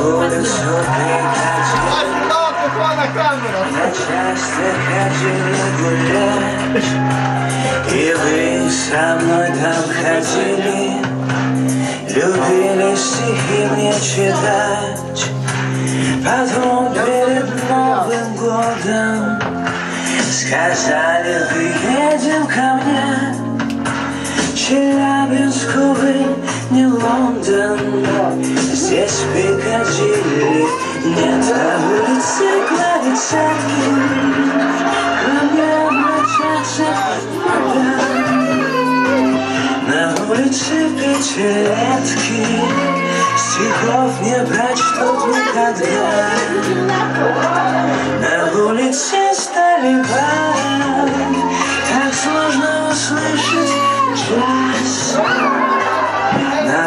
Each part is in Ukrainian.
улицу прикатил на камеру. Я часто ходила гулять И вы со мной там ходили Любили стихи мне читать Потом перед Новым годом Сказали, приедем ко мне Челябинск, увы, не Лондон Здесь Пикадилли нет а улицы Клавицаки Кроме мчаться На улице пятилетки Стихов не прочтут никогда На улице Сталибан Так сложно услышать На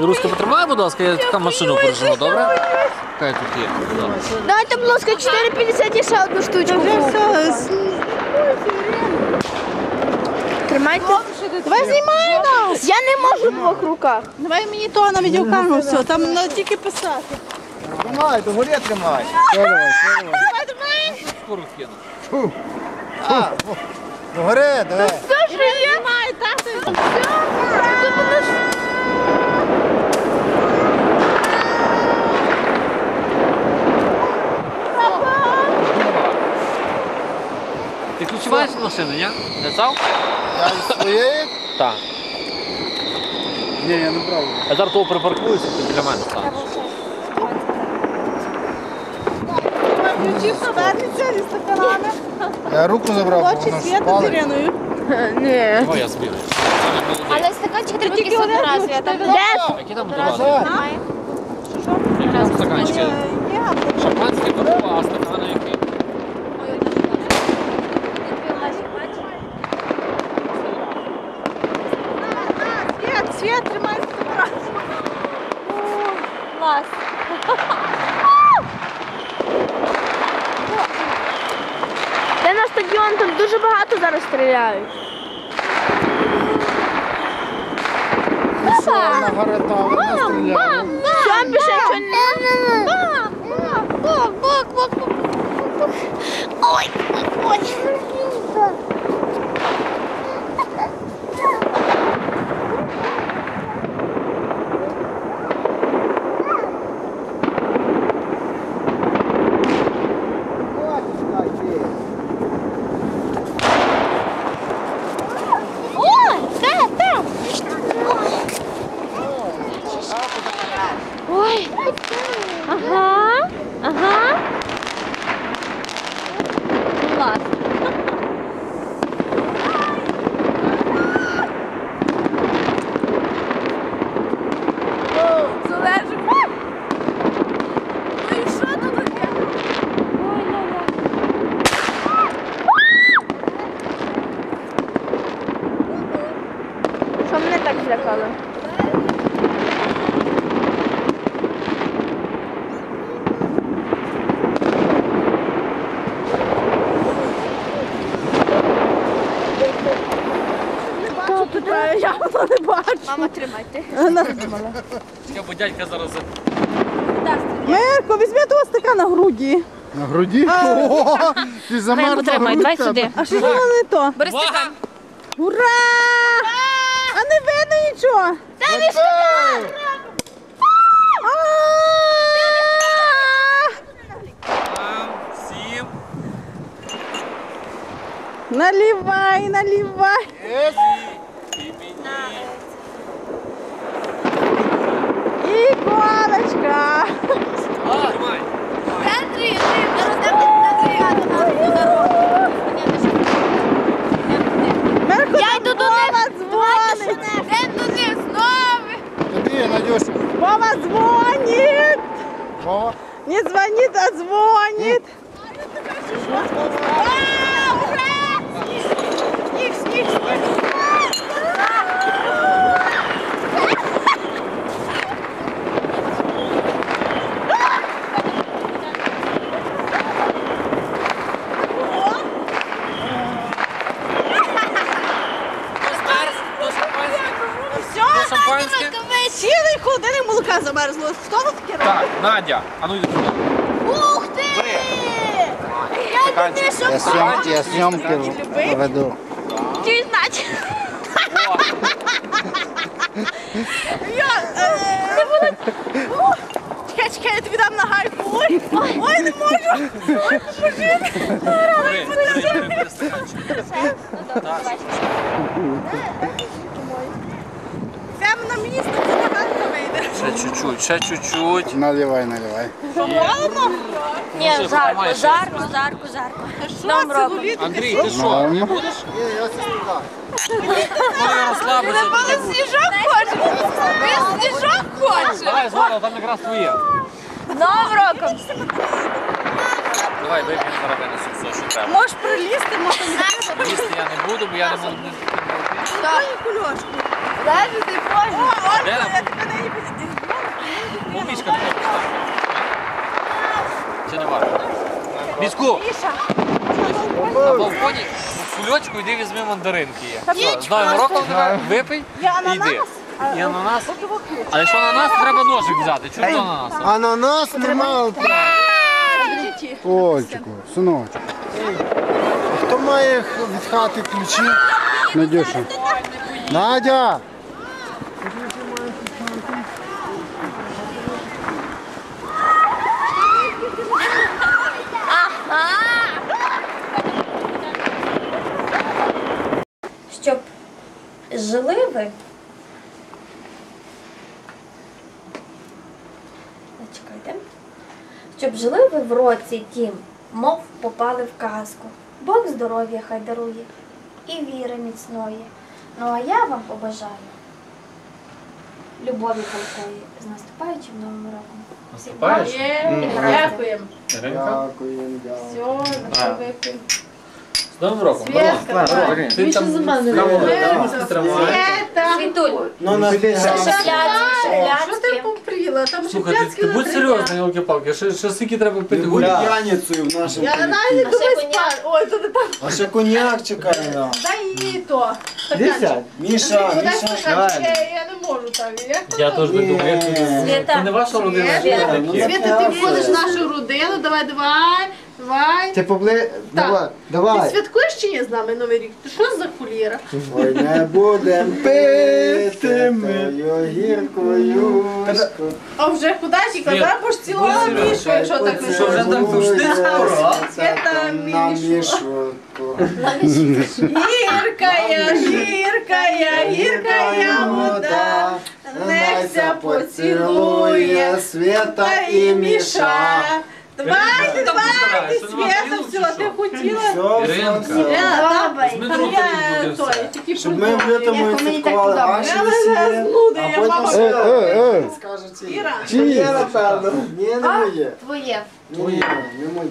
Руска, потримай, будь ласка, я така машину прижену, добре? Хай тут є. Дайте, будь ласка, 4,50 і ще одну штучку. Тримайте. Давай знімай нас! Я не можу в двох руках. Давай мені то на відеокамеру все, там треба тільки писати. Тримай, до горі тримай. Скоро кину. До гори, давай. Все, що є? Знімай, тато. З машини, ні? Не цав? Я із своєї? Так. Ні, я не брав. Я зараз того припаркуюся, ти біля мене станеш. Включив повернеться зі стаканами. Я руку забрав, бо Очі воно світа зеленою. Ні. О, я збігаю. Але стаканчик треба Тільки один та де? Які там? Які стаканчики? Шампанське а стакани які? Світ, світ, тримай фотографію. Клас. Де на стадіон, там дуже багато зараз стріляють. Що, мама, настріляли. Все, більше нічого не... мама, мама. Ой, ой. Ой, де, там? Ой. Ага. Ага. Клас. Тримайте. Чекай, бо дядька зараз. Мирко, візьми того стика на груді. На груді? О, ти замерзла потримай, грудь давай тебе. сюди. А що ж воно не то? Бери стакан. Ура! А не видно нічого. Ей! Сім. Наливай, наливай. І Вова дзвонить. Вова. Не звонит, а звонит. Сніг, сніг, сніг. Замерзло. Що тут робить? Так, Надя, а ну йди туди. Ух ти! Я тобі що Я зйомки, я зйомки веду. Ти знать. Я, е, О, Чекай, чекай, я тобі дам на гайку. Ой, ой, не можу. Ой, поможи. Стаканчик. Прямо на місце, це не ганка вийде. Ще чуть-чуть, ще чуть-чуть. Наливай, наливай. Ні, Все, жарко, жарко, жарко, жарко. Що, Новим роком. Андрій, ти що? Не будеш? Ні, я це сюди. Розслабився. Він сніжок хоче. Він сніжок хоче. Давай, Злата, там якраз твоє. Новим роком. Давай, вип'ємо зараз винесу все, що треба. Можеш прилізти, можна не Їсти я не буду, бо я не можу. Дай кульошку. Даже ти О, хочеш. Ну, мішка поставь. Чи не варто? Мішку! На балконі в кульочку йди візьми мандаринки є. З новим роком тебе випий і йди. І ананас. А якщо ананас, треба ножик взяти. Чому до ананасу? Ананас немає. Ольчику, синочку. Хто має від хати ключі? Надюша. Надя! Щоб жили ви. Чекайте. Щоб жили ви в році тім, мов попали в казку. Бог здоров'я хай дарує і віри міцної. Ну а я вам побажаю любові палкої з наступаючим новим роком. Наступаєш? Дякуємо. Дякую, дякую. Все, вип'ємо. З новим роком. Свєтка, Барон, Ти там камеру тримай. Світуль, Ну, на Що ти шепляцькі. попріла? Там Слухай, ти, будь серйозний, елки-палки. Ще, ще скільки треба пити гуля? П'яницею в нашому Я навіть не А ще думаю коньяк? спати. Ой, то не так. А ще коньяк чекає нам. Дай їй то. Десять. Міша, Подай Міша, стаканчик, я, я не можу так. Як Я теж не думаю, як це не ваша родина. Свєта, що ви? Світа, ти входиш в нашу родину, давай, давай, давай. Ти побли... Давай, Ти давай. святкуєш чи ні з нами Новий рік? Ти що за куліра? Ой, не будем пити тою гіркою. А вже куди ж Світ, коли будеш цілувала будь мішку, якщо так не Що, вже там пішли скоро, а? На мішу. Гіркая, гіркая, гіркая вода, Нехся поцілує Свята і Міша. Давайте, давайте, постарайся, а Свята, п'ють чи всього, ти хотіла? Все, все, Іринка. все. Ми там другу я буде той, все. тільки Щоб ми в придумала. лютому мені так ваші Я весілля, а я потім мама. Е, е. скажуть. Іра. Моє, напевно. Ні, не моє. Твоє. Ні, не моє.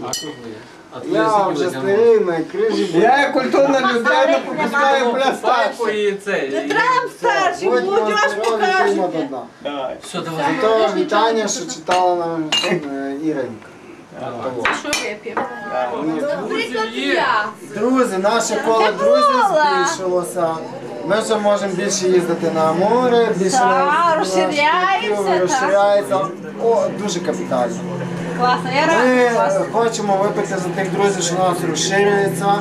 А Я вже витягнуло? старий, на крижі. Я як культурна людина пропускаю цей. Не треба старший, молодь покажете. Все, давай. То вітання, що читала нам е, Іринка. Що вип'ємо? Друзі, наше коло друзів збільшилося. Ми вже можемо більше їздити на море, більше на- розширяємося, розширяється. О, дуже капітально. Класно, я Ми рада. класно. хочемо випити за тих друзів, що нас розширюється,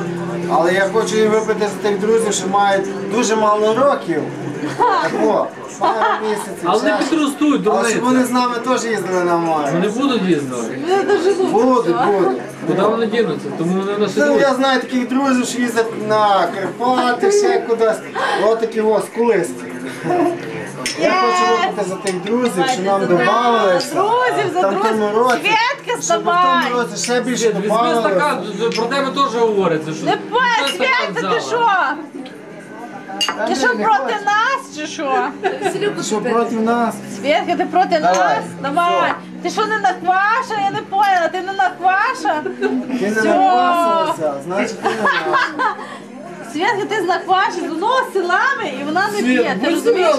але я хочу і випити за тих друзів, що мають дуже мало років. Або пару місяців. Але не підростуть, Але щоб вони з нами теж їздили на море. Вони будуть їздити. Будуть, будуть. Куди вони дінуться? Тому вони наші Це, я знаю таких друзів, що їздять на Карпати, ще кудись. Ось такі ось кулисті. Я хочу випити за тих друзів, що нам додавалися. Друзів, за Там в тому друзів. році. Щоб в році ще більше Візьми стакан, про тебе теж говориться. Що Не Візьми стакан Свята, ти взяла. що? Ти що проти нас чи що? Що проти нас? Свєтка, ти проти нас? Давай. Ти що не накваша? Я не поняла, ти не накваша? Ти не наквасилася, значить ти не наша. Свєтка, ти з накваші, з одного силами і вона не п'є. Ти розумієш?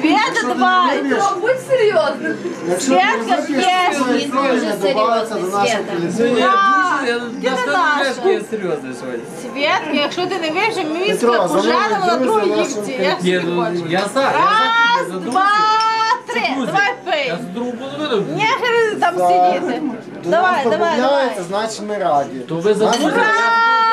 Свєта, давай. Будь серйозним. Якщо ти Святка розумієш, п'є, що він твоє дуже серйозний, наших Свята. поліцейських. Я А, дуже, я ти не наша. Свєтка, якщо ти не вивчив міська пожарила на другій ну, хочеш? я за, я Раз, за, за друзів. два, три. Давай пий. Я за другу половину. Не хери там сидіти. Давай, давай, давай. значить ми раді. То ви Ура!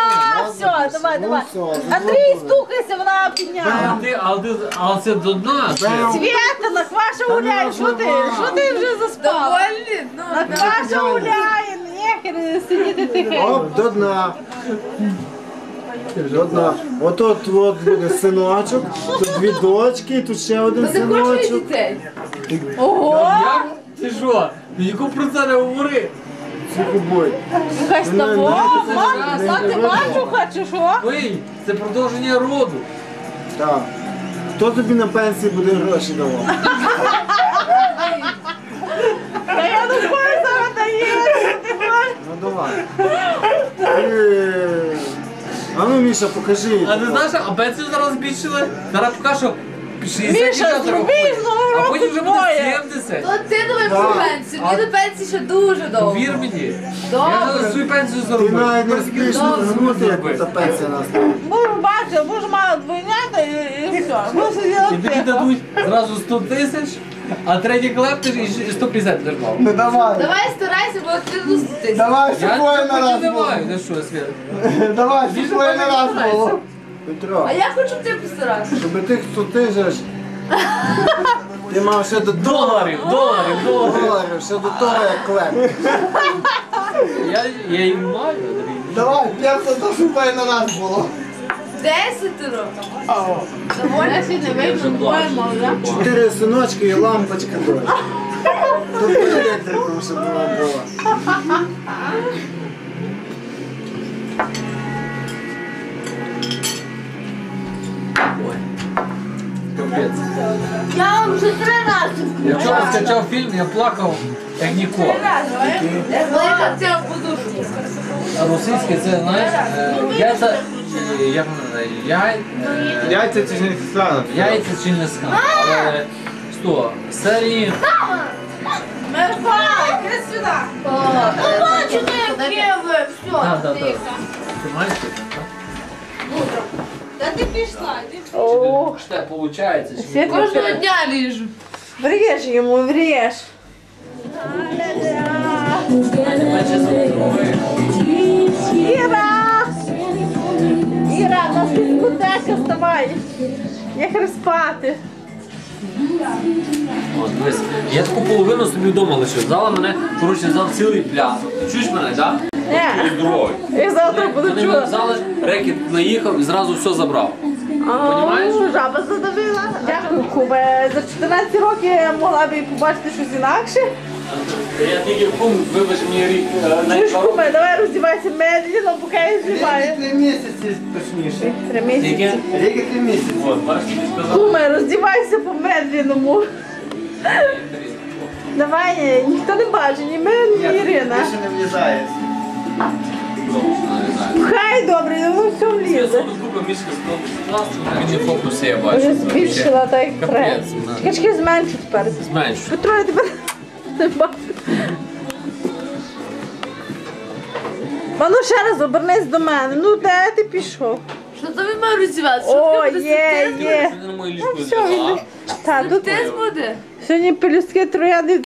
Все, давай, Ну, давай. все, Андрій, стукайся, вона підняла. А ти, але ти, але це до дна. ще. Свята, накваша гуляє, що ти? Що ти вже заспав? Довольні? Ну, Накваша гуляє, нехер сидіти тихенько. Оп, до дна. До дна. От буде синочок, тут дві дочки, тут ще один Ти хочеш синочок. дітей? Ого! Як? Ти що? Ніяку про це не говори. Будь. Якась того, мама, стати ну, мачуха чи що? Ой, це продовження роду. Так. Хто тобі на пенсії буде гроші давав? Та я не знаю, зараз дає. Ну давай. Е, А ну, Міша, покажи. А ти знаєш, а пенсію зараз збільшили? Зараз поки 60 Міша, дівчат зроби рахує. з нового А року потім вже буде двоє. 70. То ти давай про пенсію. Мені до пенсії ще дуже довго. Вір мені. Я Добре. зараз свою пенсію Ти навіть не зробити? згнути, як та пенсія настане. Боже, бачила, боже, мала двойнята і, і все. Сиділа І тобі тихо. дадуть зразу 100 тисяч, а третій клептиш і 150 держав. Ну давай. Давай старайся, бо ти зустрітись. Давай, Я щоб твоє на раз не було. маю, ну що, Свят? Давай, щоб твоє на раз було. Петро, А я хочу ти постаратися. щоб ти хто ти же ж. Ти мав ще до Доларів, доларів, доларів. доларів, ще до того, як клеп. Я, я їм маю, Андрій. Давай, п'ятся, то щоб на раз було. Десятеро. Доволі сильно вийшов, двоє мав, да? Чотири синочки і лампочка дощ. Тут електриком, щоб вона була. Капець. Я вам вже три рази. Я вчора скачав фільм, я плакав, як ніколи. Подушку. Російське це, знаєш, яйця, е, як яй, е, Яйця чи не слава? яйця чи не скан. Але, що, серії, Мерфа, іди сюди. Бачите, яке ви. Все. Ти маєш таке, ти пішла, ти Чи Що так чи ні? Кожного дня ріжу. Вріж йому, вріж. Менше забудови. Іра! Іра, на дискотека вставай. Я хер спати. От, дивись, я таку половину собі вдома лишив. Взяла мене, коротше, взяв цілий пляс. Чуєш мене, так? Не, Здоровий. я завтра буду Вони чути. рекет наїхав і зразу все забрав. Понімаєш? Жаба задавила. Дякую, Кубе. За 14 років я могла б і побачити щось інакше. Я тільки кум, вибач мені рік е, Чуєш, Кубе, давай роздівайся медленно, поки я знімаю. Три місяці точніше. Три місяці. Тільки, Рік і три місяці. от, бачиш, тобі сказав. Куме, роздівайся по медленному. Давай, ніхто не бачить, ні ми, ні Ірина. Більше не влізає. Хай добре, ну все Я влізе. Він не фокусі, я бачу. Вже збільшила так як. Чекай, чекай, зменшу тепер. Зменшу. Петро, я тебе не бачу. А ну ще раз обернись до мене. Ну де ти пішов? Що тобі має будемо роздіватися? О, є, є. Ти на моїй ліжку Все, він... Та, тут Ти буде? сьогодні пелюстки троянди